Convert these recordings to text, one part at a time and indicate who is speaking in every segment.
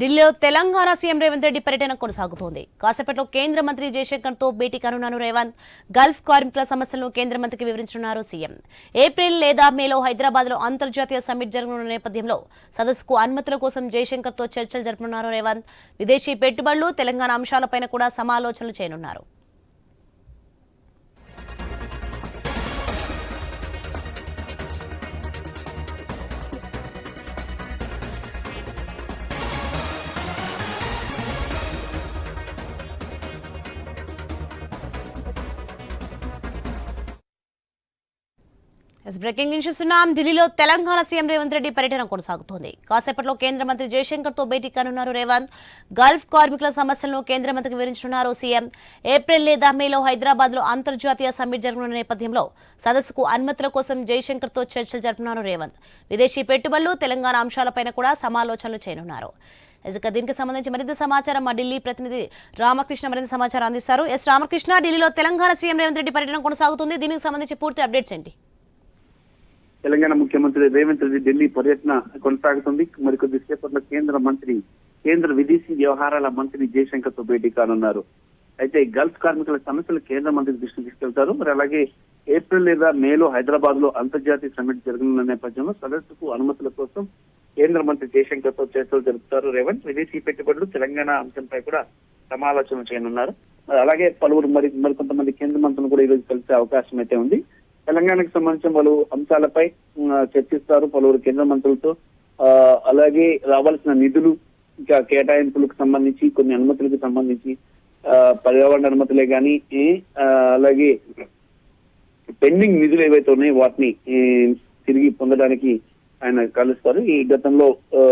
Speaker 1: ఢిల్లీలో తెలంగాణ సీఎం రేవంత్ రెడ్డి పర్యటన కొనసాగుతోంది. కాసేపట్లో కేంద్ర మంత్రి జయశంకర్తో భేటీ కానున్నాను రేవంత్. గల్ఫ్ కార్మికుల సమస్యలను కేంద్ర మంత్రికి వివరించనున్నారు సీఎం. ఏప్రిల్ లేదా మేలో హైదరాబాద్లో అంతర్జాతీయ సమ్మిట్ జరగనున్న నేపథ్యంలో సదస్సుకు అనుమతుల కోసం జయశంకర్తో చర్చలు జరపనున్నారు రేవంత్. విదేశీ పెట్టుబడులు తెలంగాణ అంశాలపై కూడా సమాలోచనలు చేయనున్నారు. ఎస్ బ్రేకింగ్ న్యూస్ చూస్తున్నాం. ఢిల్లీలో తెలంగాణ సీఎం రేవంత్ రెడ్డి పర్యటన కొనసాగుతోంది. కాసేపట్లో కేంద్ర మంత్రి జయశంకర్తో భేటీ కానున్నారు రేవంత్. గల్ఫ్ కార్మికుల సమస్యలను కేంద్ర మంత్రికి వివరించనున్నారు సీఎం. ఏప్రిల్ లేదా మేలో హైదరాబాద్లో అంతర్జాతీయ సమ్మిట్ జరగనున్న నేపథ్యంలో సదస్సుకు అనుమతుల కోసం జయశంకర్తో చర్చలు జరుపుతున్నారు రేవంత్. విదేశీ పెట్టుబడులు తెలంగాణ అంశాలపైన కూడా సమాలోచనలు చేయనున్నారు. ఇక దీనికి సంబంధించి మరింత సమాచారం మా ఢిల్లీ ప్రతినిధి రామకృష్ణ మరింత సమాచారం అందిస్తారు. ఎస్ రామకృష్ణ ఢిల్లీలో తెలంగాణ సీఎం రేవంత్ రెడ్డి పర్యటన కొనసాగుతుంది. దీనికి సంబంధించి పూర్తి అప్డేట్స్ ఏంటి?
Speaker 2: తెలంగాణ ముఖ్యమంత్రి రేవంత్ రెడ్డి ఢిల్లీ పర్యటన కొనసాగుతుంది. మరికొద్ది సేపట్లో కేంద్ర మంత్రి కేంద్ర విదేశీ వ్యవహారాల మంత్రి జయశంకర్తో భేటీ కానున్నారు. అయితే గల్ఫ్ కార్మికుల సమస్యలు కేంద్ర మంత్రి దృష్టికి తీసుకెళ్తారు. మరి అలాగే ఏప్రిల్ లేదా మేలో హైదరాబాద్లో అంతర్జాతీయ సమ్మిట్ జరగనున్న నేపథ్యంలో సదస్సుకు అనుమతుల కోసం కేంద్ర మంత్రి జయశంకర్తో చర్చలు జరుపుతారు రేవంత్. విదేశీ పెట్టుబడులు తెలంగాణ అంశంపై కూడా సమాలోచన చేయనున్నారు. అలాగే పలువురు మరి మరికొంతమంది కేంద్ర మంత్రులు కూడా ఈరోజు కలిసే అవకాశం అయితే ఉంది. తెలంగాణకు సంబంధించిన పలు అంశాలపై చర్చిస్తారు పలువురు కేంద్ర మంత్రులతో. ఆ, అలాగే రావాల్సిన నిధులు ఇంకా కేటాయింపులకు సంబంధించి కొన్ని అనుమతులకు సంబంధించి ఆ, పర్యావరణ అనుమతులే కానీ అలాగే పెండింగ్ నిధులు ఏవైతే ఉన్నాయో వాటిని తిరిగి పొందడానికి ఆయన కలుస్తారు. ఈ గతంలో ఆ,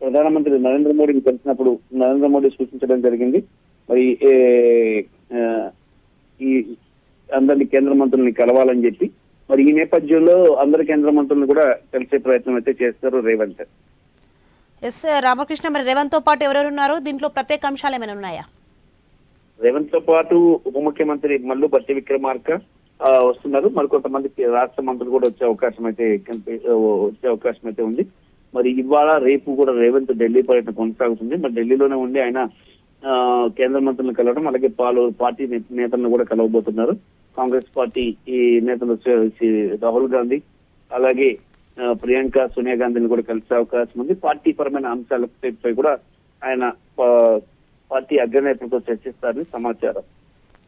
Speaker 2: ప్రధానమంత్రి నరేంద్ర మోడీని కలిసినప్పుడు నరేంద్ర మోడీ సూచించడం జరిగింది. మరి ఆ, ఈ అందరినీ కేంద్ర మంత్రుల్ని కలవాలని చెప్పి మరి ఈ నేపథ్యంలో అందరి కేంద్ర మంత్రులను కూడా కలిసే ప్రయత్నం అయితే చేస్తారు రేవంత్.
Speaker 1: ఎస్ రామకృష్ణ మరి రేవంత్తో పాటు ఎవరెవరు ఉన్నారు? దీంట్లో ప్రత్యేక అంశాలు ఏమైనా ఉన్నాయా?
Speaker 2: రేవంత్తో పాటు ఉప ముఖ్యమంత్రి మల్లు బట్టి విక్రమార్క వస్తున్నారు. మరికొంతమంది రాష్ట్ర మంత్రులు కూడా వచ్చే అవకాశం అయితే వచ్చే అవకాశం అయితే ఉంది. మరి ఇవాళ రేపు కూడా రేవంత్ ఢిల్లీ పర్యటన కొనసాగుతుంది. మరి ఢిల్లీలోనే ఉండి ఆయన కేంద్ర మంత్రులను కలవడం అలాగే పలు పార్టీ నేతలను కూడా కలవబోతున్నారు. కాంగ్రెస్ పార్టీ ఈ నేతలు శ్రీ- రాహుల్ గాంధీ అలాగే ప్రియాంక సోనియా గాంధీని కూడా కలిసే అవకాశం ఉంది. పార్టీ పరమైన అంశాలపై కూడా ఆయన పార్టీ అగ్రనేతలతో చర్చిస్తారని సమాచారం.